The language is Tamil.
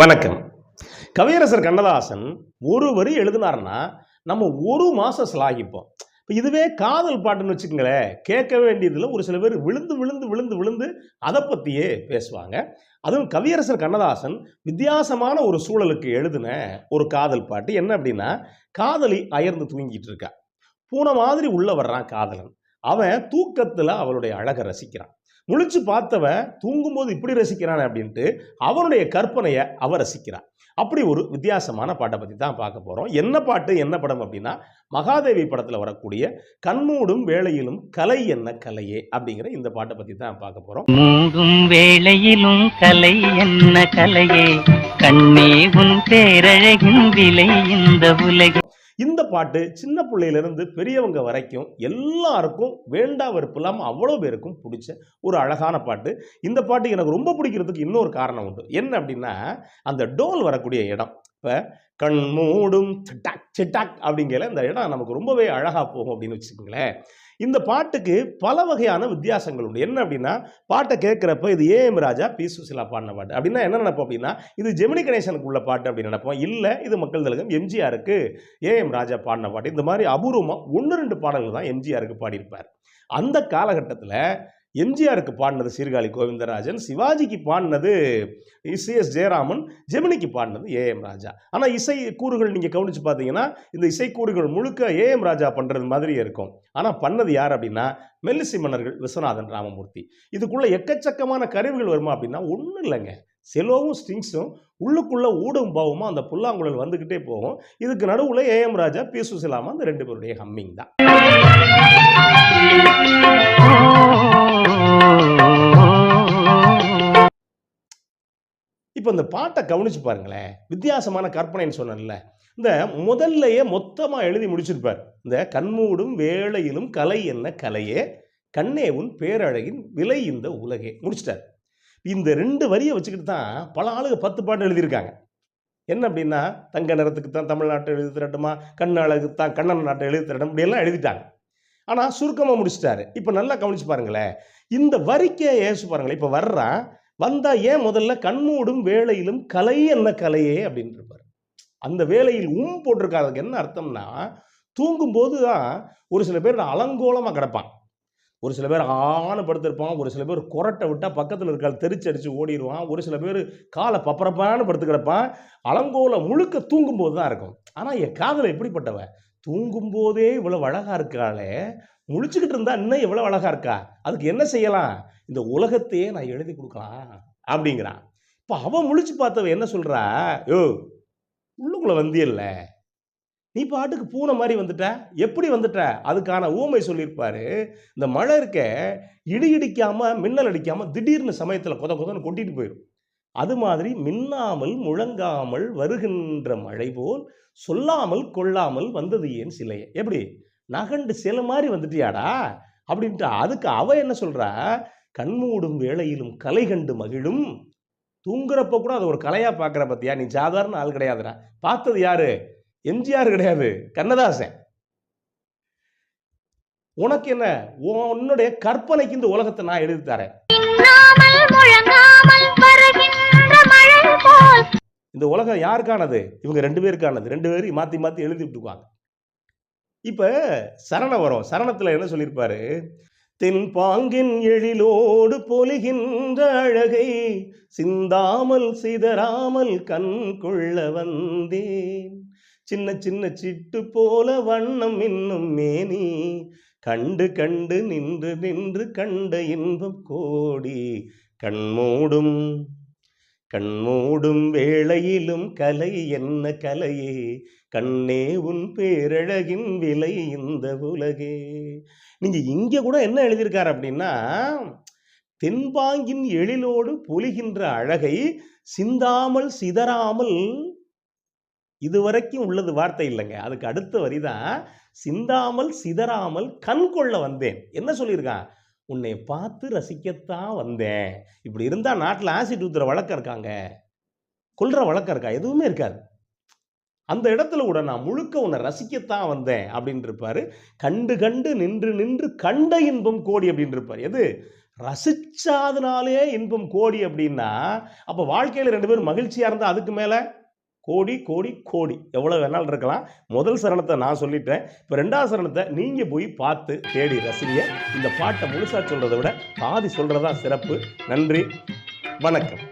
வணக்கம். கவியரசர் கண்ணதாசன் ஒரு வரி எழுதினார்னா நம்ம ஒரு மாதம் சிலாகிப்போம். இப்போ இதுவே காதல் பாட்டுன்னு வச்சுக்கோங்களேன் கேட்க வேண்டியதில் ஒரு சில பேர் விழுந்து விழுந்து விழுந்து விழுந்து அதை பற்றியே பேசுவாங்க. அதுவும் கவியரசர் கண்ணதாசன் வித்தியாசமான ஒரு சூழலுக்கு எழுதின ஒரு காதல் பாட்டு என்ன அப்படின்னா காதலி அயர்ந்து தூங்கிட்டு இருக்கா. பூனை மாதிரி உள்ளே வர்றான் காதலன். அவன் தூக்கத்தில் அவளுடைய அழகை ரசிக்கிறான். முழிச்சு பார்த்தவன் தூங்கும்போது இப்படி ரசிக்கிறான் அப்படின்ட்டு அவனுடைய கற்பனையை அவ ரசிக்கிறான் அப்படி ஒரு வித்தியாசமான பாட்டை பற்றி தான் பார்க்க போகிறோம் என்ன பாட்டு என்ன படம் அப்படின்னா மகாதேவி படத்தில் வரக்கூடிய கண்மூடும் வேளையிலும் கலை என்ன கலையே அப்படிங்கிற இந்த பாட்டை பற்றி தான் பார்க்க போகிறோம் மூடும் வேளையிலும் கலை என்ன கலையே? கண்ணே உன் பேரழகின் விலை இந்த உலகில் இந்த பாட்டு சின்ன பிள்ளையிலிருந்து பெரியவங்க வரைக்கும் எல்லாருக்கும் வேண்டா வெறுப்பு இல்லாமல் அவ்வளோ பேருக்கும் பிடிச்ச ஒரு அழகான பாட்டு. இந்த பாட்டு எனக்கு ரொம்ப பிடிக்கிறதுக்கு இன்னொரு காரணம் உண்டு. என்ன அப்படின்னா அந்த டோல் வரக்கூடிய இடம். இப்போ கண் மூடும் சிட்டாக் சிட்டாக் அப்படிங்கிற இந்த இடம் நமக்கு ரொம்பவே அழகாக போகும் அப்படின்னு வச்சுக்கோங்களேன். இந்த பாட்டுக்கு பல வகையான வித்தியாசங்கள் உண்டு. என்ன அப்படின்னா பாட்டை கேட்குறப்ப இது ஏஎம் ராஜா பி சுசிலா பாடின பாட்டு. அப்படின்னா என்ன நினைப்போம் அப்படின்னா இது ஜெமினி கணேசனுக்கு உள்ள பாட்டு அப்படின்னு நினைப்போம். இல்லை இது மக்கள் தலகம் எம்ஜிஆருக்கு ஏஎம் ராஜா பாடின பாட்டு. இந்த மாதிரி அபூர்வமாக ஒன்று ரெண்டு பாடல்கள் தான் எம்ஜிஆருக்கு பாடியிருப்பார். அந்த காலகட்டத்தில் எம்ஜிஆருக்கு பாடினது சீர்காழி கோவிந்தராஜன் சிவாஜிக்கு பாடினது சிஎஸ் ஜெயராமன் ஜெமினிக்கு பாடினது ஏஎம் ராஜா. ஆனால் இசை கூறுகள் நீங்கள் கவனித்து பார்த்தீங்கன்னா இந்த இசைக்கூறுகள் முழுக்க ஏஎம் ராஜா பண்ணுறது மாதிரியே இருக்கும். ஆனால் பண்ணது யார் அப்படின்னா மெல்லிசை மன்னர்கள் விஸ்வநாதன் ராமமூர்த்தி. இதுக்குள்ளே எக்கச்சக்கமான கருவிகள் வருமா அப்படின்னா ஒன்றும் இல்லைங்க. செலோவும் ஸ்ட்ரிங்ஸும் உள்ளுக்குள்ளே ஊடும் பாவமும் அந்த புல்லாங்குழல் வந்துக்கிட்டே போகும். இதுக்கு நடுவில் ஏஎம் ராஜா பி சுசிலாமா அந்த ரெண்டு பேருடைய ஹம்மிங் தான். இப்போ இந்த பாட்டை கவனிச்சு பாருங்களேன். வித்தியாசமான கற்பனைன்னு சொன்னேன்ல. இந்த முதல்லையே மொத்தமாக எழுதி முடிச்சிருப்பார். இந்த கண்மூடும் வேளையிலும் கலை என்ன கலையே கண்ணே உன் பேரழகின் விலை இந்த உலகே. முடிச்சிட்டார். இந்த ரெண்டு வரியை வச்சுக்கிட்டு தான் பல ஆளுங்க பத்து பாட்டு எழுதியிருக்காங்க. என்ன அப்படின்னா தங்க நிறத்துக்கு தான் தமிழ்நாட்டை எழுதி திரட்டுமா கண் அழகு தான் கண்ணன் நாட்டை எழுதி திரட்டும் இப்படியெல்லாம் எழுதிட்டாங்க. ஆனால் சுருக்கமாக முடிச்சிட்டாரு. இப்போ நல்லா கவனிச்சு பாருங்களேன். இந்த வரிக்கே ஏசு பாருங்களேன். இப்போ வர்றான் வந்தா ஏன் முதல்ல கண்மூடும் வேலையிலும் கலை என்ன கலையே அப்படின்னு இருப்பார் அந்த வேலையில் உம் போட்டிருக்காதுக்கு என்ன அர்த்தம்னா தூங்கும்போது தான் ஒரு சில பேர் அலங்கோலமாக கிடப்பான். ஒரு சில பேர் ஆணு படுத்திருப்பான். ஒரு சில பேர் குரட்டை விட்டால் பக்கத்தில் இருக்க தெரிச்சு அடிச்சு ஓடிடுவான் ஒரு சில பேர் காலை பப்பரப்பான்னு படுத்து கிடப்பான். அலங்கோல முழுக்க தூங்கும்போது தான் இருக்கும். ஆனால் என் காதல் எப்படிப்பட்டவன்? தூங்கும்போதே இவ்வளோ அழகாக இருக்காளே. முழிச்சுக்கிட்டு இருந்தால் இன்னும் எவ்வளோ அழகாக இருக்கா? அதுக்கு என்ன செய்யலாம்? இந்த உலகத்தையே நான் எழுதி கொடுக்கலாம் அப்படிங்கிறான் இப்போ அவன் முழிச்சு பார்த்தவ என்ன சொல்கிறா யோ உள்ளுக்குள்ளே வந்தியல்ல. நீ பாட்டுக்கு பூனை மாதிரி வந்துட்ட? எப்படி வந்துட்ட? அதுக்கான ஊமை சொல்லியிருப்பாரு. இந்த மழை இருக்க இடி இடிக்காமல் மின்னல் அடிக்காமல் திடீர்னு சமயத்தில் கொத கொதன்னு கொட்டிட்டு போயிடும் அது மாதிரி மின்னாமல் முழங்காமல் வருகின்ற மழை போல் சொல்லாமல் கொள்ளாமல் வந்தது ஏன் சிலையே எப்படி? நகண்டு சில மாதிரி வந்துட்டியாடா? அப்படின்ட்டு அதுக்கு அவ என்ன சொல்றா? கண்மூடும் வேளையிலும் கலை கண்டு மகிழும். தூங்குறப்ப கூட அது ஒரு கலையா பார்க்குற பத்தியா? நீ சாதாரண ஆள் கிடையாதுடா. பார்த்தது யாரு? எம்ஜிஆர் கிடையாது. கண்ணதாசன். உனக்கு என்ன? உன்னுடைய கற்பனைக்கு இந்த உலகத்தை நான் எழுதி தரேன். உலகம் யாருக்கானது? இவங்க ரெண்டு பேருக்கானது. ரெண்டு பேரும் மாற்றி மாற்றி எழுதி விட்டுக்குவாங்க இப்போ சரணம் வரும் சரணத்தில் என்ன சொல்லியிருப்பாரு? தென்பாங்கின் எழிலோடு பொலிகின்ற அழகை சிந்தாமல் சிதறாமல் கண் கொள்ள வந்தேன். சின்ன சின்ன சிட்டு போல வண்ணம் இன்னும் மேனி கண்டு கண்டு நின்று நின்று கண்ட இன்பம் கோடி கண்மூடும் கண்மூடும் வேளையிலும் கலை என்ன கலையே? கண்ணே உன் பேரழகின் விலை இந்த உலகே. நீங்கள் இங்கே கூட என்ன எழுதியிருக்காரு அப்படின்னா தென்பாங்கின் எழிலோடு பொலிகின்ற அழகை சிந்தாமல் சிதறாமல் இதுவரைக்கும் உள்ளது வார்த்தை இல்லைங்க. அதுக்கு அடுத்த வரிதான் சிந்தாமல் சிதறாமல் கண் கொள்ள வந்தேன். என்ன சொல்லியிருக்கான்? உன்னை பார்த்து ரசிக்கத்தான் வந்தேன். இப்படி இருந்தால் நாட்டில் ஆசிட் ஊத்துற வழக்கம் இருக்காங்க. கொல்ற வழக்கம் இருக்கா? எதுவுமே இருக்காது. அந்த இடத்துல கூட நான் முழுக்க உன்னை ரசிக்கத்தான் வந்தேன் அப்படின்னு இருப்பாரு கண்டு கண்டு நின்று நின்று கண்ட இன்பம் கோடி அப்படின்னு இருப்பார் எது? ரசிச்சாதனாலே இன்பம் கோடி அப்படின்னா அப்போ வாழ்க்கையில் ரெண்டு பேரும் மகிழ்ச்சியாக இருந்தால் அதுக்கு மேலே? கோடி கோடி கோடி. எவ்வளோ வேணாலும் இருக்கலாம். முதல் சரணத்தை நான் சொல்லிட்டேன். இப்போ ரெண்டாவது சரணத்தை நீங்கள் போய் பார்த்து தேடி ரசிங்க. இந்த பாட்டை முழுசாக சொல்கிறத விட பாதி சொல்கிறதா சிறப்பு. நன்றி. வணக்கம்.